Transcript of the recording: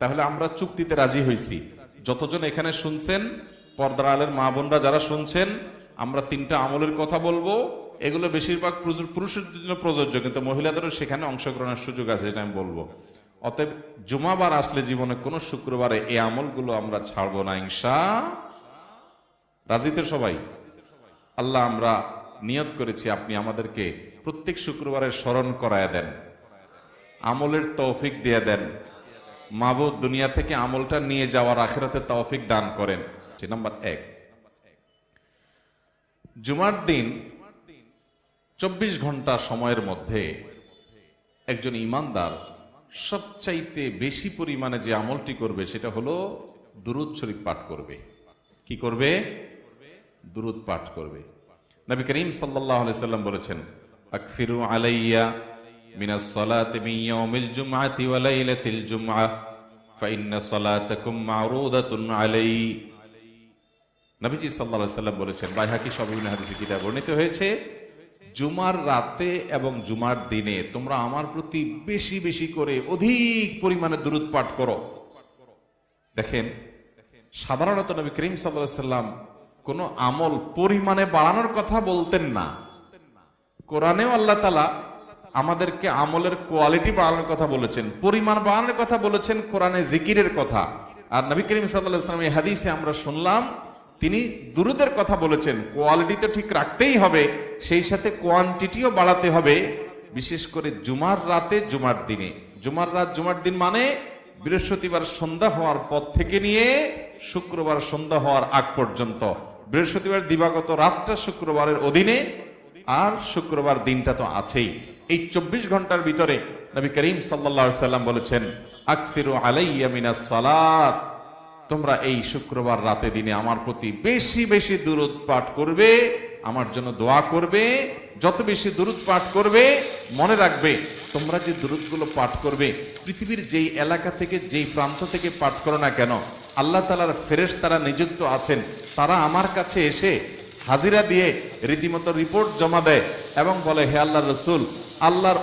তাহলে আমরা চুক্তিতে রাজি হয়েছি যতজন এখানে শুনছেন, পর্দার আলের মা বোনরা যারা শুনছেন, আমরা তিনটা আমলের কথা বলব। এগুলো বেশিরভাগ পুরুষের জন্য প্রযোজ্য, কিন্তু মহিলাদেরও সেখানে অংশগ্রহণের সুযোগ আছে এটা আমি বলব। অতএব জুমাবার আসলে জীবনে কোনো শুক্রবারে এই আমলগুলো আমরা ছাড়বো না, ইনশা। রাজিতে সবাই? আল্লাহ আমরা নিয়ত করেছি, আপনি আমাদেরকে প্রত্যেক শুক্রবারে স্মরণ করায় দেন। আমলের তৌফিক দিয়ে দেন। মাবুদ দুনিয়া থেকে আমলটা নিয়ে যাওয়ার আখেরাতে তৌফিক দান করেন। যে নাম্বার এক। জুমার দিন চব্বিশ ঘণ্টা সময়ের মধ্যে একজন ইমানদার সবচাইতে বেশি পরিমাণে যে আমলটি করবে, সেটা হলো দুরুদ শরীফ পাঠ করবে। কি করবে? দুরুদ পাঠ করবে। নবী করিম আলাইহি সাল্লাম বলেছেন, আকফিরু আলাইয়া সালাতি মিন ইয়াউমিল জুমআতি ওয়া লাইলাতিল জুমআহ ফাইন্না সালাতাকুম মারুদাতুন আলাই নবীজি আলাইহি সাল্লাম বলেছেন বাইহাকি সব ইবনে হাদিসে কিতাব বর্ণিত হয়েছে, জুমার রাতে এবং জুমার দিনে তোমরা আমার প্রতি বেশি বেশি করে অধিক পরিমাণে দুরুদ পাঠ করো। দেখেন, সাধারণত নবী করিম সাল্লাল্লাহু সাল্লাম কোনো আমল পরিমাণে বাড়ানোর কথা বলতেন না। কোরআনেও আল্লাহ তালা আমাদেরকে আমলের কোয়ালিটি বাড়ানোর কথা বলেছেন, পরিমাণ বাড়ানোর কথা বলেছেন, কোরআনে জিকিরের কথা। আর নবী করিম সাল্লাহ সাল্লাম এই হাদিসে আমরা শুনলাম, তিনি দুরুদের কথা বলেছেন কোয়ালিটি তো ঠিক রাখতেই হবে, সেই সাথে কোয়ান্টিটিও বাড়াতে হবে, বিশেষ করে জুমার রাতে জুমার দিনে। জুমার রাত, জুমার দিন মানে বৃহস্পতিবার সন্ধ্যা হওয়ার পর থেকে নিয়ে শুক্রবার সন্ধ্যা হওয়ার আগ পর্যন্ত। বৃহস্পতিবার দিবাগত রাতটা শুক্রবারের অধীনে, আর শুক্রবার দিনটা তো আছেই। এই চব্বিশ ঘণ্টার ভিতরে নবী করিম সাল্লা সাল্লাম বলেছেন আকফিরু আলাইয়া মিনাস সালাত। তোমরা এই শুক্রবার রাতে দিনে আমার প্রতি বেশি বেশি দূরত পাঠ করবে, আমার জন্য দোয়া করবে। যত বেশি দূরত পাঠ করবে, মনে রাখবে, তোমরা যে দূরতগুলো পাঠ করবে, পৃথিবীর যেই এলাকা থেকে, যেই প্রান্ত থেকে পাঠ করো না কেন, আল্লাহ তালার ফেরেশ তারা নিযুক্ত আছেন, তারা আমার কাছে এসে হাজিরা দিয়ে রীতিমতো রিপোর্ট জমা দেয় এবং বলে, হে আল্লাহ রসুল আল্লাহর